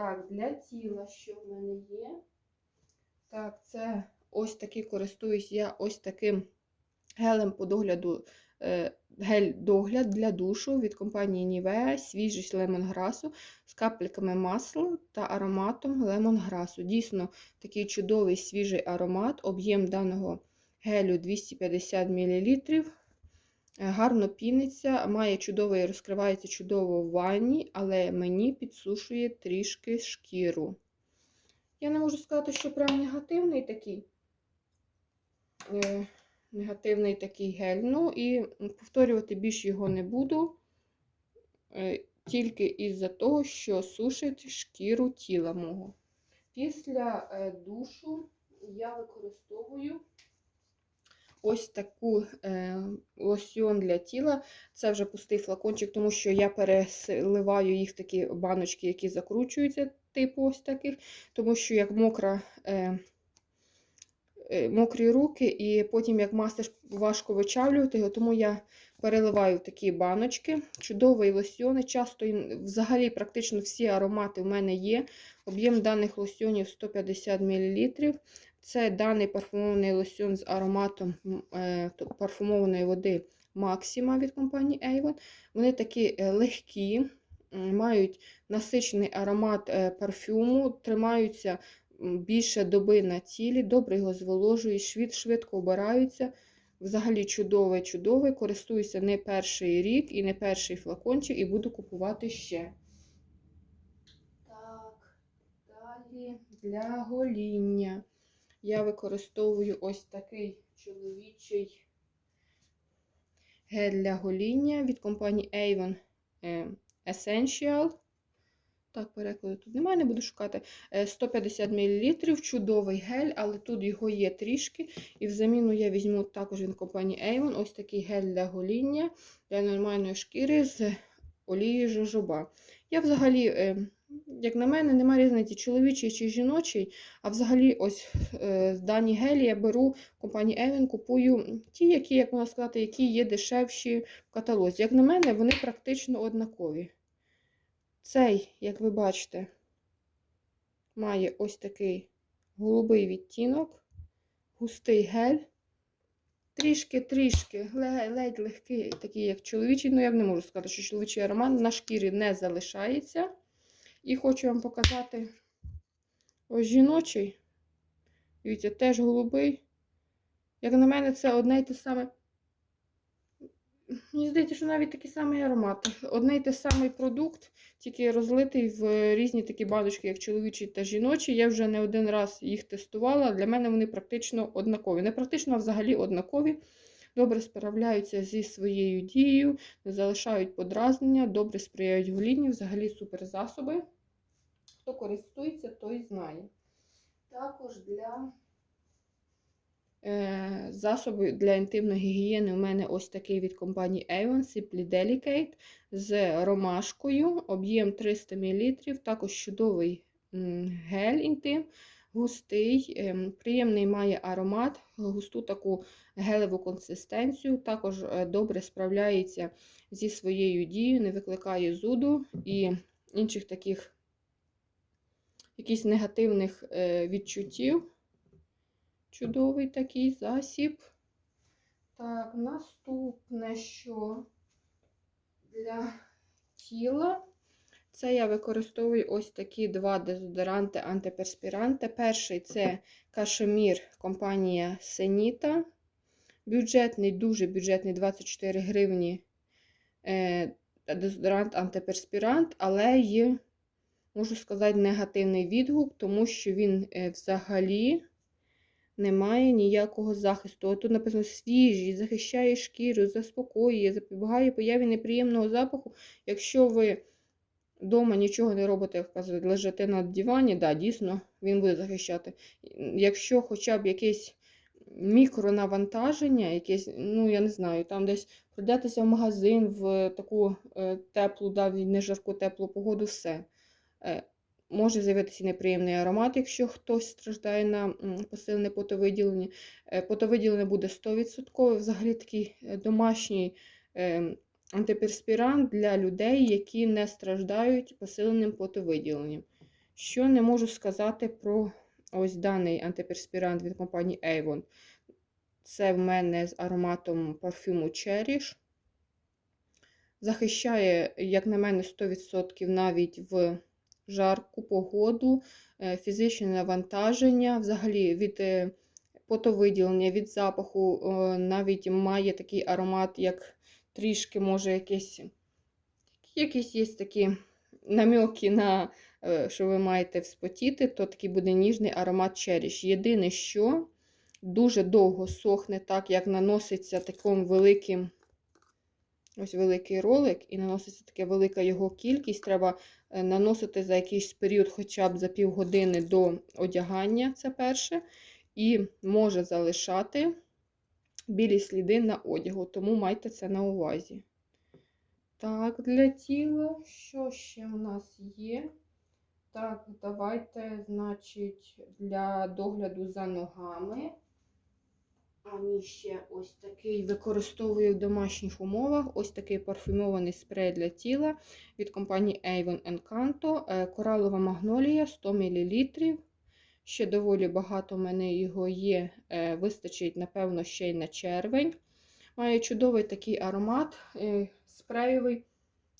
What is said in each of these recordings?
Так, для тіла, що в мене є. Так, це ось такий користуюсь я ось таким гелем по догляду, е, гель-догляд для душу від компанії Nivea, свіжість лемонграсу з капельками масла та ароматом лемонграсу. Дійсно, такий чудовий свіжий аромат, об'єм даного гелю 250 мл. Гарно піниться, має чудовий, розкривається чудово в ванні, але мені підсушує трішки шкіру. Я не можу сказати, що прям негативний такий. Е, негативний такий гель. Ну і повторювати більше його не буду. Е, тільки із-за того, що сушить шкіру тіла мого. Після е, душу я використовую ось таку е, лосьон для тіла. Це вже пустий флакончик, тому що я переливаю їх в такі баночки, які закручуються, типу ось таких, тому що як мокра. Е, е, Мокрі руки, і потім, як мастиш, важко вичавлювати тому я переливаю в такі баночки. Чудовий лосьон. Часто взагалі практично всі аромати в мене є. Об'єм даних лосьонів 150 мл. Це даний парфумований лосьон з ароматом е, парфумованої води Maxima від компанії Avon. Вони такі е, легкі, мають насичений аромат е, парфюму, тримаються більше доби на тілі, добре його зволожують, швид, швидко обираються. Взагалі чудовий, чудовий. Користуюся не перший рік і не перший флакончик, і буду купувати ще. Так, далі для гоління. Я використовую ось такий чоловічий гель для гоління від компанії Avon Essential. Так, перекладу тут немає, не буду шукати. 150 мл, чудовий гель, але тут його є трішки. І в заміну я візьму також від компанії Avon ось такий гель для гоління для нормальної шкіри з олією жожоба. Я взагалі, як на мене, немає різниці, чоловічий чи жіночий. А взагалі, ось з дані гелі я беру в компанії Avon, купую ті, які, як можна сказати, які є дешевші в каталозі. Як на мене, вони практично однакові. Цей, як ви бачите, має ось такий голубий відтінок, густий гель. Трішки-трішки, ледь легкий, такий, як чоловічий. Ну, я не можу сказати, що чоловічий аромат на шкірі не залишається. І хочу вам показати ось жіночий. Дивіться, теж голубий. Як на мене, це одне й те саме. Мені здається, що навіть такий самий аромат. Одне й те самий продукт, тільки розлитий в різні такі баночки, як чоловічі та жіночі. Я вже не один раз їх тестувала. Для мене вони практично однакові. Не практично, а взагалі однакові. Добре справляються зі своєю дією, не залишають подразнення, добре сприяють голінню, взагалі супер засоби. Хто користується, той знає. Також для Е, Засоби для інтимної гігієни у мене ось такий від компанії Avon Simply Delicate з ромашкою, об'єм 300 мл, також чудовий гель інтим, густий, ем, приємний має аромат, густу таку гелеву консистенцію, також е, добре справляється зі своєю дією, не викликає зуду і інших таких якісь негативних е, відчуттів. Чудовий такий засіб. Так, наступне, що для тіла, це я використовую ось такі два дезодоранти антиперспіранти. Перший це кашемір компанія Сеніта. Бюджетний, дуже бюджетний 24 гривні е, дезодорант антиперспірант, але є, можу сказати, негативний відгук, тому що він е, взагалі немає ніякого захисту. От тут написано свіжий, захищає шкіру, заспокоює, запобігає появі неприємного запаху. Якщо ви вдома нічого не робите, як вказують, лежите на дивані, да, дійсно він буде захищати. Якщо хоча б якесь мікронавантаження, якесь, ну я не знаю, там десь пройдетеся в магазин в таку е, теплу, да, не жарку теплу погоду, все. Е, Може з'явитися неприємний аромат, якщо хтось страждає на посилене потовиділення. Е, потовиділення буде 100%. Взагалі такий домашній е, антиперспірант для людей, які не страждають посиленим потовиділенням. Що не можу сказати про ось даний антиперспірант від компанії Avon. Це в мене з ароматом парфюму Cherish. Захищає, як на мене, 100% навіть в жарку погоду, е, фізичне навантаження, взагалі від е, потовиділення, від запаху, е, навіть має такий аромат, як трішки, може, якийсь, якісь є такі намьоки на е, що ви маєте вспотіти, то такий буде ніжний аромат Cherish. Єдине, що дуже довго сохне, так як наноситься таким великим. Ось великий ролик, і наноситься така велика його кількість. Треба е, наносити за якийсь період, хоча б за півгодини до одягання, це перше. І може залишати білі сліди на одягу, тому майте це на увазі. Так, для тіла, що ще у нас є? Так, давайте, значить, для догляду за ногами. Ані ще ось такий використовую в домашніх умовах. Ось такий парфюмований спрей для тіла від компанії Avon Encanto. Е, Коралова магнолія 100 мл. Ще доволі багато в мене його є, е, вистачить, напевно, ще й на червень. Має чудовий такий аромат е, спреєвий.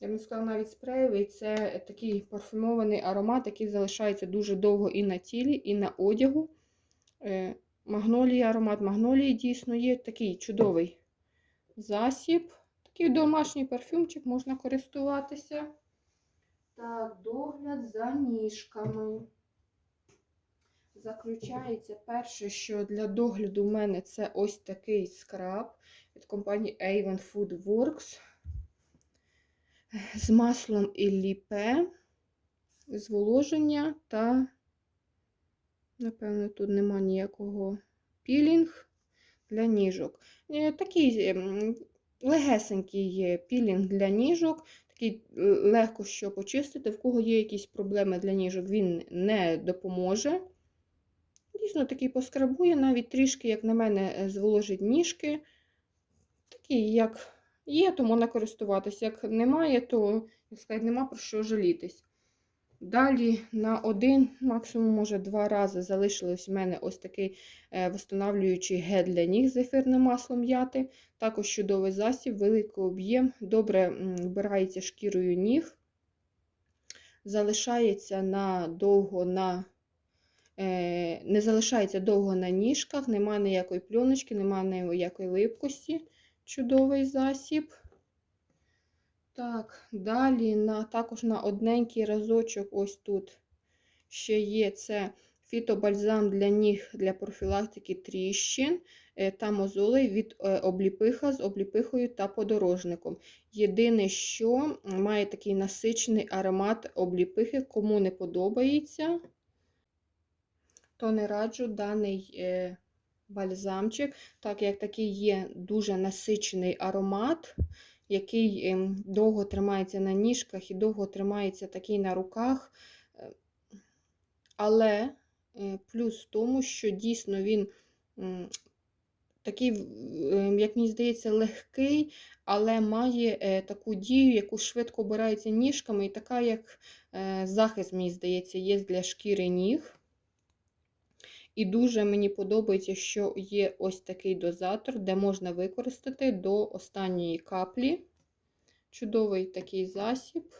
Я б сказала навіть спреєвий. Це такий парфюмований аромат, який залишається дуже довго і на тілі, і на одягу. Е, Магнолія, аромат магнолії дійсно є такий чудовий засіб. Такий домашній парфюмчик можна користуватися. Так, догляд за ніжками. Заключається перше, що для догляду в мене це ось такий скраб від компанії Avon Food Works з маслом Ілліпе, зволоження та, напевно, тут нема ніякого пілінг для ніжок. Е, Такий ем, легесенький є пілінг для ніжок, такий е, легко що почистити. В кого є якісь проблеми для ніжок, він не допоможе. Дійсно, такий поскрабує, навіть трішки, як на мене, е, зволожить ніжки. Такий, як є, то можна користуватися. Як немає, то, як сказати, нема про що жалітись. Далі на один, максимум, може, два рази залишилось в мене ось такий е, восстанавлюючий гель для ніг з ефірним маслом м'яти. Також чудовий засіб, великий об'єм, добре вбирається шкірою ніг, залишається надовго на не залишається довго на ніжках, немає ніякої пльоночки, немає ніякої липкості. Чудовий засіб. Так, далі на, також на одненький разочок, ось тут ще є це фітобальзам для ніг для профілактики тріщин е, та мозолей від е, обліпиха з обліпихою та подорожником. Єдине, що має такий насичений аромат обліпихи, кому не подобається, то не раджу даний е, бальзамчик, так як такий є дуже насичений аромат який ем, довго тримається на ніжках і довго тримається такий на руках. Е, Але е, плюс в тому, що дійсно він такий, ем, як мені здається, легкий, але має таку дію, яку швидко обирається ніжками, і така, як захист, мені здається, є для шкіри ніг. І дуже мені подобається, що є ось такий дозатор, де можна використати до останньої каплі. Чудовий такий засіб,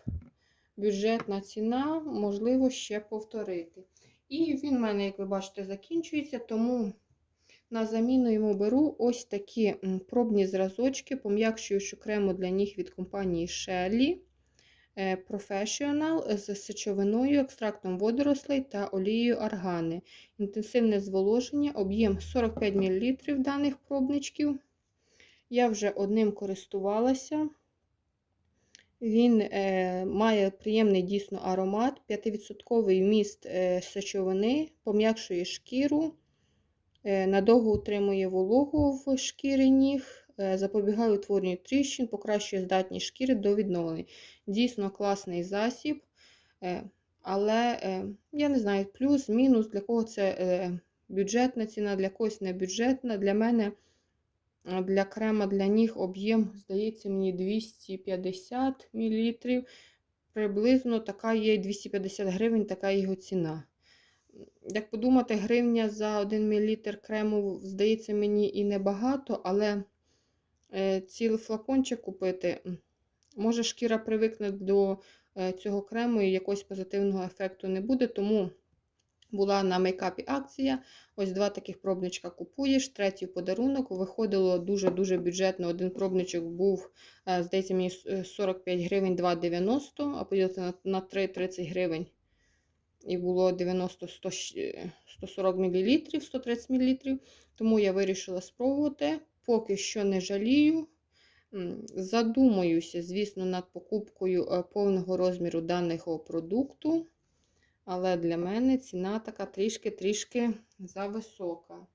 бюджетна ціна, можливо, ще повторити. І він в мене, як ви бачите, закінчується, тому на заміну йому беру ось такі пробні зразочки, пом'якшуючи крему для ніг від компанії Shelly. Е, Professional з сечовиною, екстрактом водорослей та олією аргани. Інтенсивне зволоження, об'єм 45 мл даних пробничків. Я вже одним користувалася. Він е, має приємний дійсно аромат, 5% вміст е, сечовини, пом'якшує шкіру, е, надовго утримує вологу в шкірі ніг. Е, запобігає утворенню тріщин, покращує здатність шкіри до відновлення. Дійсно класний засіб. Е, але е, я не знаю, плюс, мінус, для кого це бюджетна ціна, для когось не бюджетна. Для мене для крема для ніг об'єм, здається, мені 250 мл. приблизно така є 250 гривень, така його ціна. Як подумати, гривня за 1 мл крему, здається, мені і небагато, але цілий флакончик купити, може шкіра привикне до е, цього крему і якогось позитивного ефекту не буде, тому була на мейкапі акція. Ось два таких пробничка купуєш, третій подарунок. Виходило дуже-дуже бюджетно. Один пробничок був, е, здається, мені 45 гривень 2,90, а поділити на, на 3 30 гривень. І було 90-140 мл, 130 мл. Тому я вирішила спробувати. Поки що не жалію. Задумаюся, звісно, над покупкою е, повного розміру даного продукту. Але для мене ціна така трішки-трішки зависока.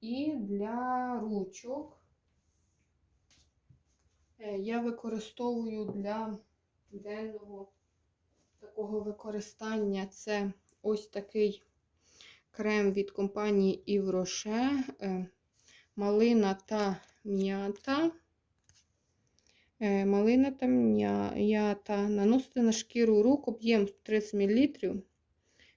І для ручок е, я використовую для денного такого використання це ось такий крем від компанії Rocher, е, малина та м'ята. Е, Малина та м'ята. Наносити на шкіру рук об'єм 30 мл.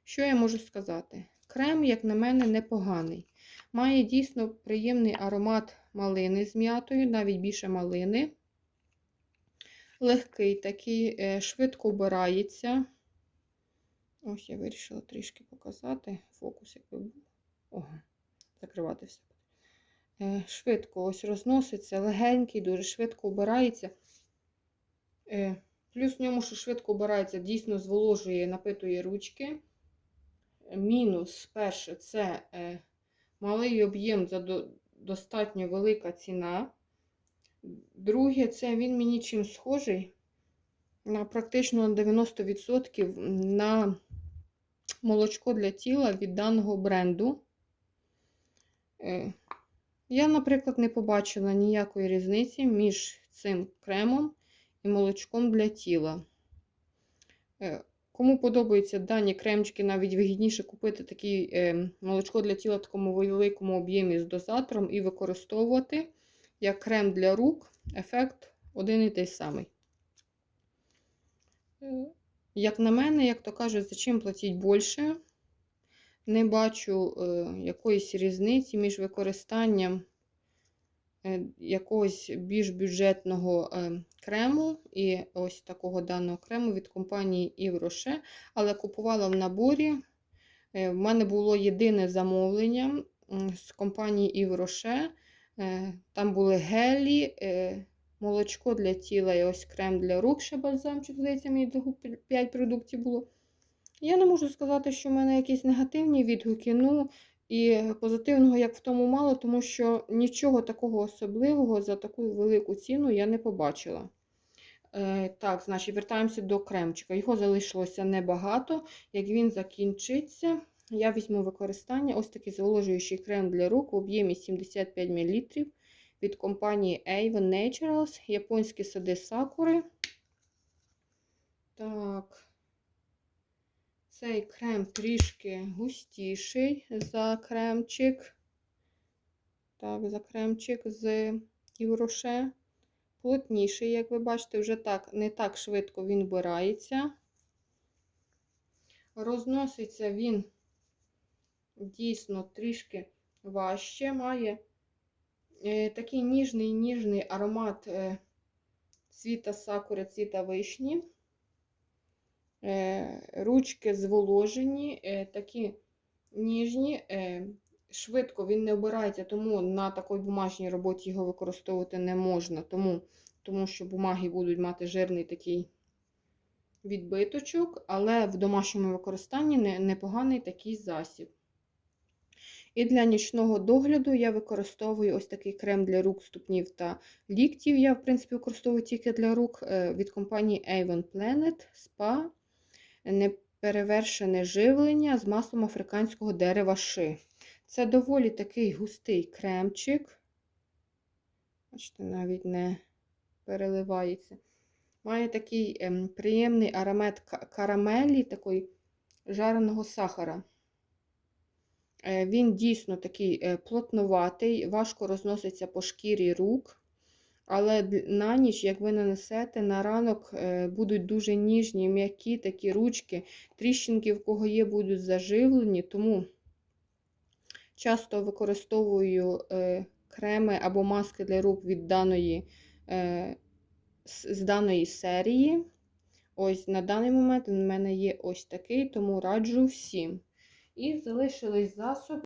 Що я можу сказати? Крем, як на мене, непоганий. Має дійсно приємний аромат малини з м'ятою, навіть більше малини. Легкий такий, е, швидко вбирається. Ось я вирішила трішки показати. Фокус якби був. Ого, закривати все. Е, Швидко ось розноситься, легенький, дуже швидко вбирається. Е, Плюс в ньому, що швидко вбирається, дійсно зволожує, напитує ручки. Мінус, перше, це е, малий об'єм за достатньо велика ціна. Друге, це він мені чим схожий на практично на 90% на молочко для тіла від даного бренду. Я, наприклад, не побачила ніякої різниці між цим кремом і молочком для тіла. Е, Кому подобаються дані кремчики, навіть вигідніше купити такі е, молочко для тіла в такому великому об'ємі з дозатором і використовувати як крем для рук, ефект один і той самий. Е, Як на мене, як то кажуть, за чим платіть більше? Не бачу е, якоїсь різниці між використанням е, якогось більш бюджетного е, крему і ось такого даного крему від компанії Rocher, але купувала в наборі. В мене було єдине замовлення з компанії Yves Rocher. Е, Там були гелі, молочко для тіла і ось крем для рук, ще бальзамчик, здається, мені 5 продуктів було. Я не можу сказати, що в мене якісь негативні відгуки. Ну, і позитивного, як в тому мало, тому що нічого такого особливого за таку велику ціну я не побачила. Е, так, значить, вертаємося до кремчика. Його залишилося небагато. Як він закінчиться, я візьму використання ось такий зволожуючий крем для рук в об'ємі 75 мл від компанії Avon Naturals, японські сади сакури. Так. Цей крем трішки густіший за кремчик. Так, за кремчик з Євроше. Плотніший, як ви бачите, вже так, не так швидко він вбирається. Розноситься він дійсно трішки важче. Має е, такий ніжний ніжний аромат е, цвіта сакури, цвіта вишні. Е, ручки зволожені, е, такі ніжні, е, швидко він не обирається, тому на такій бумажній роботі його використовувати не можна, тому, тому що бумаги будуть мати жирний такий відбиточок, але в домашньому використанні непоганий такий засіб. І для нічного догляду я використовую ось такий крем для рук, ступнів та ліктів. Я, в принципі, використовую тільки для рук від компанії Avon Planet Spa. Неперевершене живлення з маслом африканського дерева ши. Це доволі такий густий кремчик. Бачите, навіть не переливається. Має такий ем, приємний аромат карамелі, такої жареного сахара. Е, Він дійсно такий е, плотнуватий, важко розноситься по шкірі рук. Але на ніч, як ви нанесете, на ранок е, будуть дуже ніжні, м'які такі ручки. Тріщинки, в кого є, будуть заживлені, тому часто використовую е, креми або маски для рук від даної, е, з даної серії. Ось на даний момент у мене є ось такий, тому раджу всім. І залишились засоби.